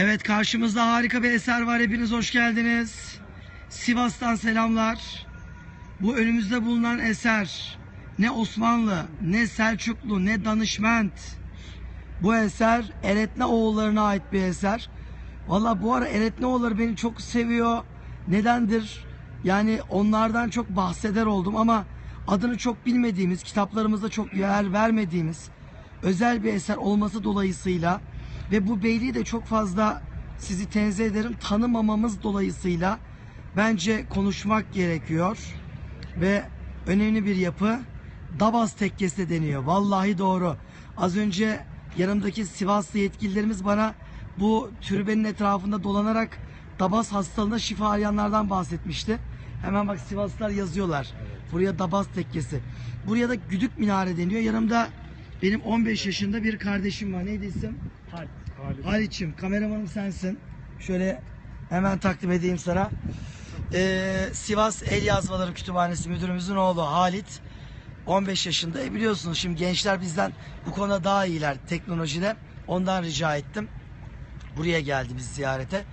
Evet karşımızda harika bir eser var. Hepiniz hoş geldiniz. Sivas'tan selamlar. Bu önümüzde bulunan eser ne Osmanlı, ne Selçuklu, ne Danışment. Bu eser Eretne oğullarına ait bir eser. Valla bu ara Eretne oğulları beni çok seviyor. Nedendir? Yani onlardan çok bahseder oldum ama adını çok bilmediğimiz, kitaplarımızda çok yer vermediğimiz özel bir eser olması dolayısıyla ve bu beyliği de çok fazla sizi tenzih ederim tanımamamız dolayısıyla bence konuşmak gerekiyor ve önemli bir yapı Dabas tekkesi deniyor. Vallahi doğru. Az önce yanımdaki Sivaslı yetkililerimiz bana bu türbenin etrafında dolanarak Dabas hastalığına şifa arayanlardan bahsetmişti. Hemen bak Sivaslılar yazıyorlar. Buraya Dabas tekkesi. Buraya da Güdük Minare deniyor. Yanımda benim 15 yaşında bir kardeşim var. Neydi isim? Halit. Halit'ciğim kameramanım sensin. Şöyle hemen takdim edeyim sana. Ee, Sivas El Yazmaları Kütüphanesi müdürümüzün oğlu Halit. 15 yaşında. E biliyorsunuz şimdi gençler bizden bu konuda daha iyiler teknolojide. Ondan rica ettim. Buraya geldi biz ziyarete.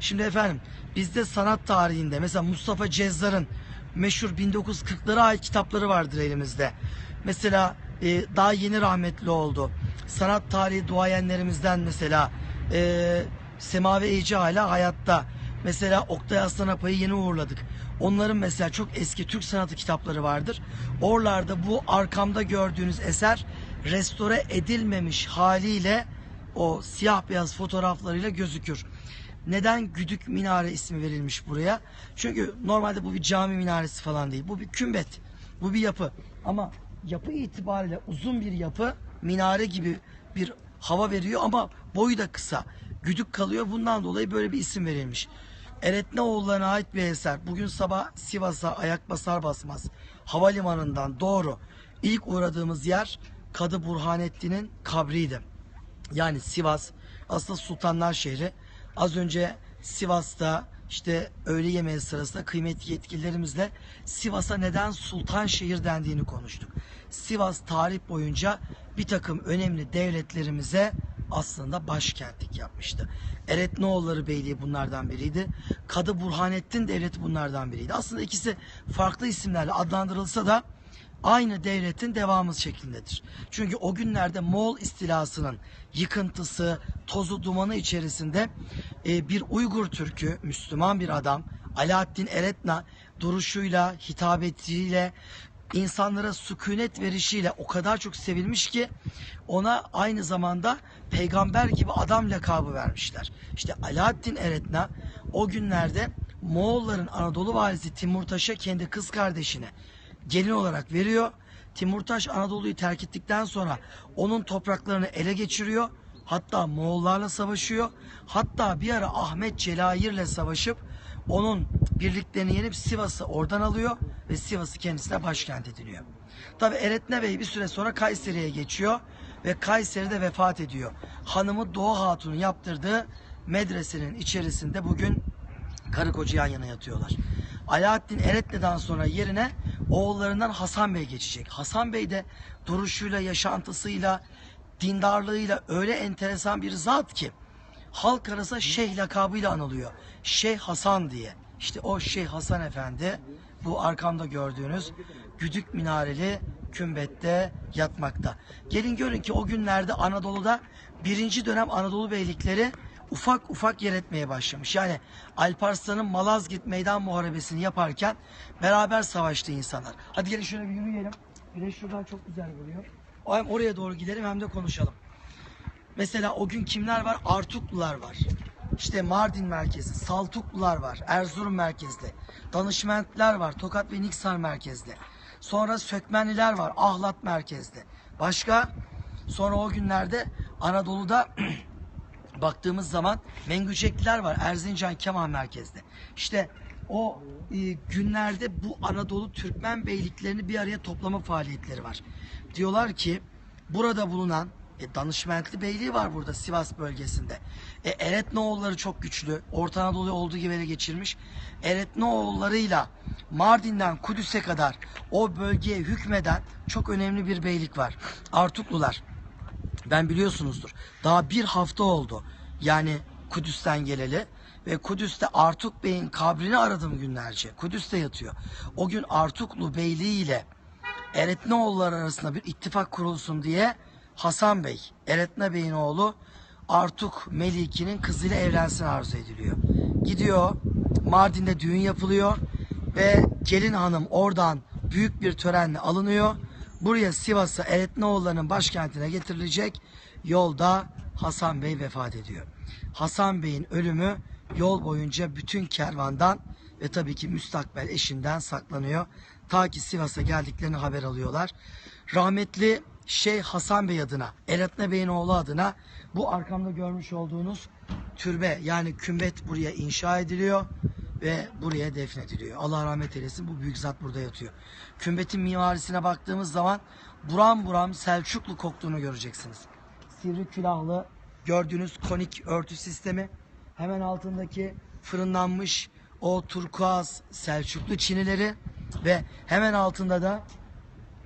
Şimdi efendim bizde sanat tarihinde mesela Mustafa Cezzar'ın meşhur 1940'lara ait kitapları vardır elimizde. Mesela e, daha yeni rahmetli oldu. Sanat tarihi duayenlerimizden mesela e, Semavi Ece hala hayatta. Mesela Oktay Aslan Apa'yı yeni uğurladık. Onların mesela çok eski Türk sanatı kitapları vardır. Oralarda bu arkamda gördüğünüz eser restore edilmemiş haliyle o siyah beyaz fotoğraflarıyla gözükür. Neden Güdük Minare ismi verilmiş buraya? Çünkü normalde bu bir cami minaresi falan değil. Bu bir kümbet. Bu bir yapı. Ama yapı itibariyle uzun bir yapı minare gibi bir hava veriyor ama boyu da kısa. Güdük kalıyor. Bundan dolayı böyle bir isim verilmiş. Eretneoğullarına ait bir eser. Bugün sabah Sivas'a ayak basar basmaz havalimanından doğru ilk uğradığımız yer Kadı Burhanettin'in kabriydi. Yani Sivas aslında sultanlar şehri. Az önce Sivas'ta işte öğle yemeği sırasında kıymetli yetkililerimizle Sivas'a neden sultan şehir dendiğini konuştuk. Sivas tarih boyunca bir takım önemli devletlerimize aslında başkentlik yapmıştı. Eretnoğulları Beyliği bunlardan biriydi. Kadı Burhanettin Devleti bunlardan biriydi. Aslında ikisi farklı isimlerle adlandırılsa da aynı devletin devamı şeklindedir. Çünkü o günlerde Moğol istilasının yıkıntısı, tozu dumanı içerisinde e, bir Uygur Türk'ü, Müslüman bir adam, Alaaddin Eretna duruşuyla, hitabetiyle, insanlara sükunet verişiyle o kadar çok sevilmiş ki ona aynı zamanda peygamber gibi adam lakabı vermişler. İşte Alaaddin Eretna o günlerde Moğolların Anadolu valisi Timurtaş'a kendi kız kardeşine gelin olarak veriyor. Timurtaş Anadolu'yu terk ettikten sonra onun topraklarını ele geçiriyor. Hatta Moğollarla savaşıyor. Hatta bir ara Ahmet Celayir'le savaşıp onun birliklerini yenip Sivas'ı oradan alıyor ve Sivas'ı kendisine başkent ediniyor. Tabi Eretne Bey bir süre sonra Kayseri'ye geçiyor ve Kayseri'de vefat ediyor. Hanımı Doğu Hatun'un yaptırdığı medresenin içerisinde bugün karı koca yan yana yatıyorlar. Alaaddin Eretne'den sonra yerine oğullarından Hasan Bey geçecek. Hasan Bey de duruşuyla, yaşantısıyla, dindarlığıyla öyle enteresan bir zat ki halk arasında şeyh lakabıyla anılıyor. Şeyh Hasan diye. İşte o Şeyh Hasan Efendi bu arkamda gördüğünüz güdük minareli kümbette yatmakta. Gelin görün ki o günlerde Anadolu'da birinci dönem Anadolu beylikleri ufak ufak yer etmeye başlamış. Yani Alparslan'ın Malazgirt meydan muharebesini yaparken beraber savaştı insanlar. Hadi gelin şöyle bir yürüyelim. Güneş şuradan çok güzel vuruyor. Hem oraya doğru gidelim hem de konuşalım. Mesela o gün kimler var? Artuklular var. İşte Mardin merkezi, Saltuklular var, Erzurum merkezli. Danışmentler var, Tokat ve Niksar merkezli. Sonra Sökmenliler var, Ahlat merkezli. Başka? Sonra o günlerde Anadolu'da baktığımız zaman Mengücekliler var, Erzincan Kemal merkezli. İşte o e, günlerde bu Anadolu Türkmen beyliklerini bir araya toplama faaliyetleri var. Diyorlar ki burada bulunan e, danışmentli beyliği var burada Sivas bölgesinde. E, Eretnoğulları çok güçlü. Orta Anadolu'yu olduğu gibi ele geçirmiş. Eretnoğullarıyla Mardin'den Kudüs'e kadar o bölgeye hükmeden çok önemli bir beylik var. Artuklular. Ben biliyorsunuzdur. Daha bir hafta oldu. Yani Kudüs'ten geleli ve Kudüs'te Artuk Bey'in kabrini aradım günlerce. Kudüs'te yatıyor. O gün Artuklu Beyliği ile Eretneoğulları arasında bir ittifak kurulsun diye Hasan Bey, Eretne Bey'in oğlu Artuk Meliki'nin kızıyla evlensin arzu ediliyor. Gidiyor, Mardin'de düğün yapılıyor ve gelin hanım oradan büyük bir törenle alınıyor. Buraya Sivas'a Eretneoğulları'nın başkentine getirilecek. Yolda Hasan Bey vefat ediyor. Hasan Bey'in ölümü yol boyunca bütün kervandan ve tabii ki müstakbel eşinden saklanıyor. Ta ki Sivas'a geldiklerini haber alıyorlar. Rahmetli Şeyh Hasan Bey adına, Eretne Bey'in oğlu adına bu arkamda görmüş olduğunuz türbe yani kümbet buraya inşa ediliyor ve buraya defnediliyor. Allah rahmet eylesin bu büyük zat burada yatıyor. Kümbetin mimarisine baktığımız zaman buram buram Selçuklu koktuğunu göreceksiniz. Sivri külahlı gördüğünüz konik örtü sistemi hemen altındaki fırınlanmış o turkuaz Selçuklu çinileri ve hemen altında da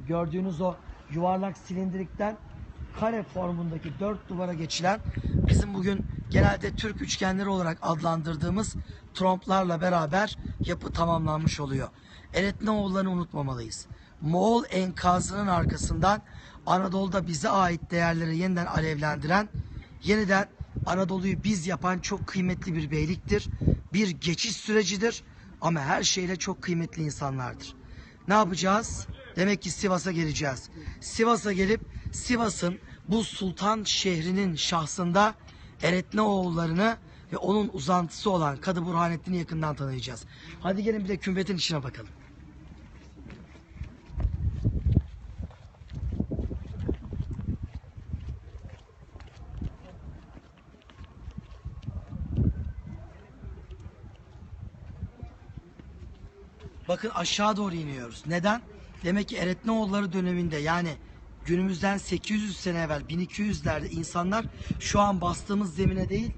gördüğünüz o yuvarlak silindirikten kare formundaki dört duvara geçilen bizim bugün genelde Türk üçgenleri olarak adlandırdığımız tromplarla beraber yapı tamamlanmış oluyor. Eretneoğullarını unutmamalıyız. Moğol enkazının arkasından Anadolu'da bize ait değerleri yeniden alevlendiren, yeniden Anadolu'yu biz yapan çok kıymetli bir beyliktir. Bir geçiş sürecidir ama her şeyle çok kıymetli insanlardır. Ne yapacağız? Demek ki Sivas'a geleceğiz. Sivas'a gelip Sivas'ın bu sultan şehrinin şahsında Eretneoğullarını ve onun uzantısı olan Kadı Burhanettin'i yakından tanıyacağız. Hadi gelin bir de kümbetin içine bakalım. Bakın aşağı doğru iniyoruz. Neden? Demek ki Eretneoğulları döneminde yani günümüzden 800 sene evvel 1200'lerde insanlar şu an bastığımız zemine değil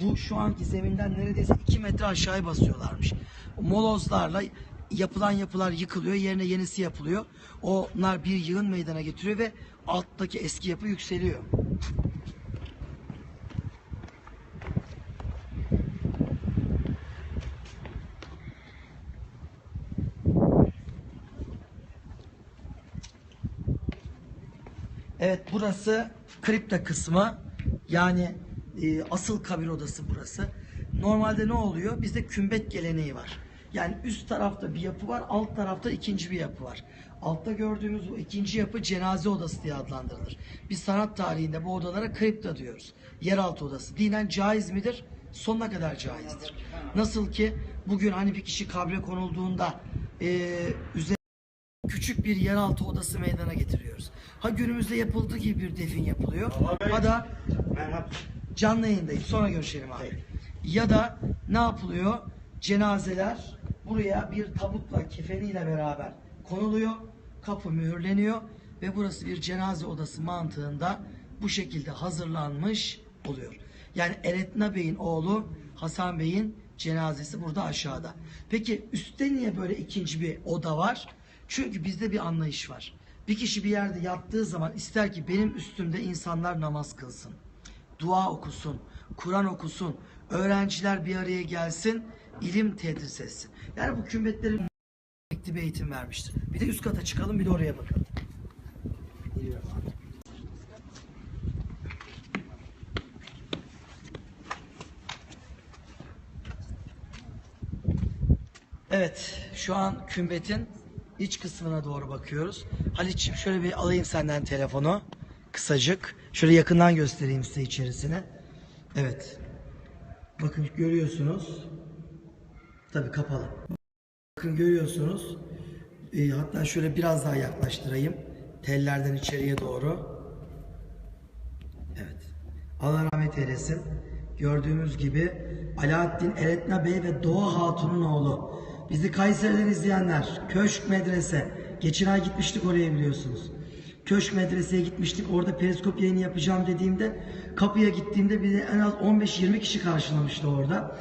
bu şu anki zeminden neredeyse 2 metre aşağıya basıyorlarmış. Molozlarla yapılan yapılar yıkılıyor yerine yenisi yapılıyor. Onlar bir yığın meydana getiriyor ve alttaki eski yapı yükseliyor. Evet burası kripta kısmı. Yani e, asıl kabir odası burası. Normalde ne oluyor? Bizde kümbet geleneği var. Yani üst tarafta bir yapı var, alt tarafta ikinci bir yapı var. Altta gördüğümüz bu ikinci yapı cenaze odası diye adlandırılır. Biz sanat tarihinde bu odalara kripta diyoruz. Yeraltı odası. Dinen caiz midir? Sonuna kadar caizdir. Nasıl ki bugün hani bir kişi kabre konulduğunda e, üzerine küçük bir yeraltı odası meydana getiriyoruz. Ha günümüzde yapıldığı gibi bir defin yapılıyor. Ha da canlı yayındayım. Sonra görüşelim abi. Ya da ne yapılıyor? Cenazeler buraya bir tabutla kefeniyle beraber konuluyor. Kapı mühürleniyor ve burası bir cenaze odası mantığında bu şekilde hazırlanmış oluyor. Yani Eretna Bey'in oğlu Hasan Bey'in cenazesi burada aşağıda. Peki üstte niye böyle ikinci bir oda var? Çünkü bizde bir anlayış var. Bir kişi bir yerde yattığı zaman ister ki benim üstümde insanlar namaz kılsın. Dua okusun, Kur'an okusun, öğrenciler bir araya gelsin, ilim tedris etsin. Yani bu kümbetlerin bir eğitim vermiştir. Bir de üst kata çıkalım bir de oraya bakalım. Evet, şu an kümbetin iç kısmına doğru bakıyoruz. Halit'ciğim şöyle bir alayım senden telefonu. Kısacık. Şöyle yakından göstereyim size içerisine. Evet. Bakın görüyorsunuz. Tabii kapalı. Bakın görüyorsunuz. Ee, hatta şöyle biraz daha yaklaştırayım. Tellerden içeriye doğru. Evet. Allah rahmet eylesin. Gördüğümüz gibi Alaaddin Eretna Bey ve Doğa Hatun'un oğlu. Bizi Kayseri'den izleyenler, Köşk Medrese. Geçen ay gitmiştik oraya biliyorsunuz. Köşk Medrese'ye gitmiştik. Orada periskop yayını yapacağım dediğimde kapıya gittiğimde bizi en az 15-20 kişi karşılamıştı orada.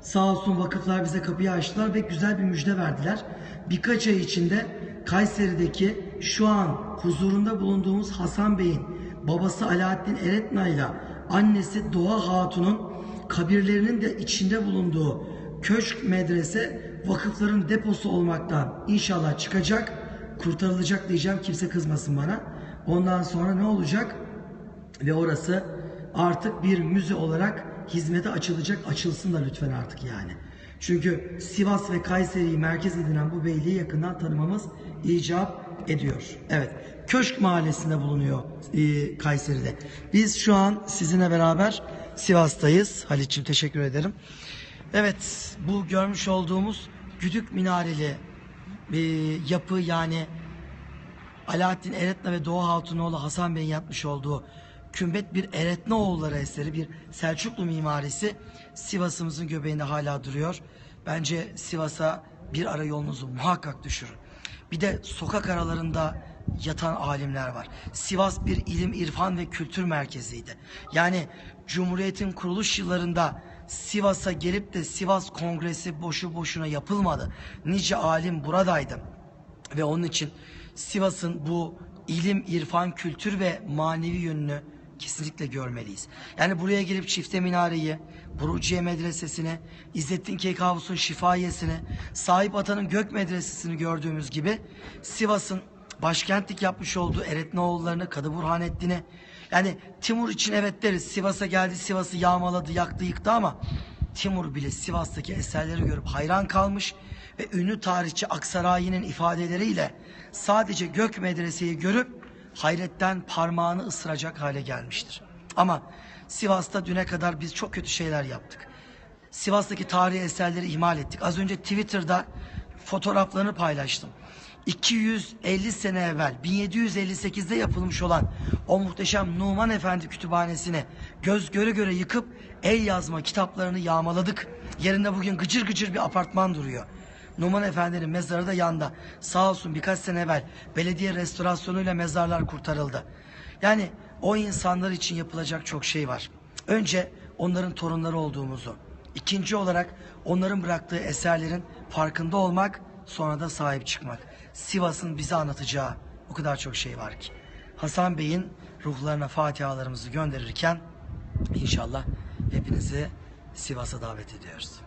Sağ olsun vakıflar bize kapıyı açtılar ve güzel bir müjde verdiler. Birkaç ay içinde Kayseri'deki şu an huzurunda bulunduğumuz Hasan Bey'in babası Alaaddin Eretna ile annesi Doğa Hatun'un kabirlerinin de içinde bulunduğu köşk medrese vakıfların deposu olmaktan inşallah çıkacak, kurtarılacak diyeceğim kimse kızmasın bana. Ondan sonra ne olacak? Ve orası artık bir müze olarak hizmete açılacak. Açılsın da lütfen artık yani. Çünkü Sivas ve Kayseri'yi merkez edinen bu beyliği yakından tanımamız icap ediyor. Evet. Köşk Mahallesi'nde bulunuyor e, Kayseri'de. Biz şu an sizinle beraber Sivas'tayız. Halit'ciğim teşekkür ederim. Evet. Bu görmüş olduğumuz güdük minareli e, yapı yani Alaaddin Eretna ve Doğu Hatunoğlu Hasan Bey'in yapmış olduğu kümbet bir Eretnaoğulları eseri, bir Selçuklu mimarisi Sivas'ımızın göbeğinde hala duruyor. Bence Sivas'a bir ara yolunuzu muhakkak düşürün. Bir de sokak aralarında yatan alimler var. Sivas bir ilim, irfan ve kültür merkeziydi. Yani Cumhuriyet'in kuruluş yıllarında Sivas'a gelip de Sivas Kongresi boşu boşuna yapılmadı. Nice alim buradaydı. Ve onun için Sivas'ın bu ilim, irfan, kültür ve manevi yönünü kesinlikle görmeliyiz. Yani buraya gelip Çifte Minare'yi, Buruciye Medresesi'ni, İzzettin Keykavus'un Şifayesini, Sahip Atan'ın Gök Medresesi'ni gördüğümüz gibi Sivas'ın başkentlik yapmış olduğu Eretnaoğullarını, Kadı Burhanettin'i yani Timur için evet deriz Sivas'a geldi Sivas'ı yağmaladı, yaktı, yıktı ama Timur bile Sivas'taki eserleri görüp hayran kalmış ve ünlü tarihçi Aksaray'ın ifadeleriyle sadece Gök Medrese'yi görüp hayretten parmağını ısıracak hale gelmiştir. Ama Sivas'ta düne kadar biz çok kötü şeyler yaptık. Sivas'taki tarihi eserleri ihmal ettik. Az önce Twitter'da fotoğraflarını paylaştım. 250 sene evvel 1758'de yapılmış olan o muhteşem Numan Efendi kütüphanesini göz göre göre yıkıp el yazma kitaplarını yağmaladık. Yerinde bugün gıcır gıcır bir apartman duruyor. Numan Efendi'nin mezarı da yanda. Sağ olsun birkaç sene evvel belediye restorasyonuyla mezarlar kurtarıldı. Yani o insanlar için yapılacak çok şey var. Önce onların torunları olduğumuzu, ikinci olarak onların bıraktığı eserlerin farkında olmak, sonra da sahip çıkmak. Sivas'ın bize anlatacağı o kadar çok şey var ki. Hasan Bey'in ruhlarına fatihalarımızı gönderirken inşallah hepinizi Sivas'a davet ediyoruz.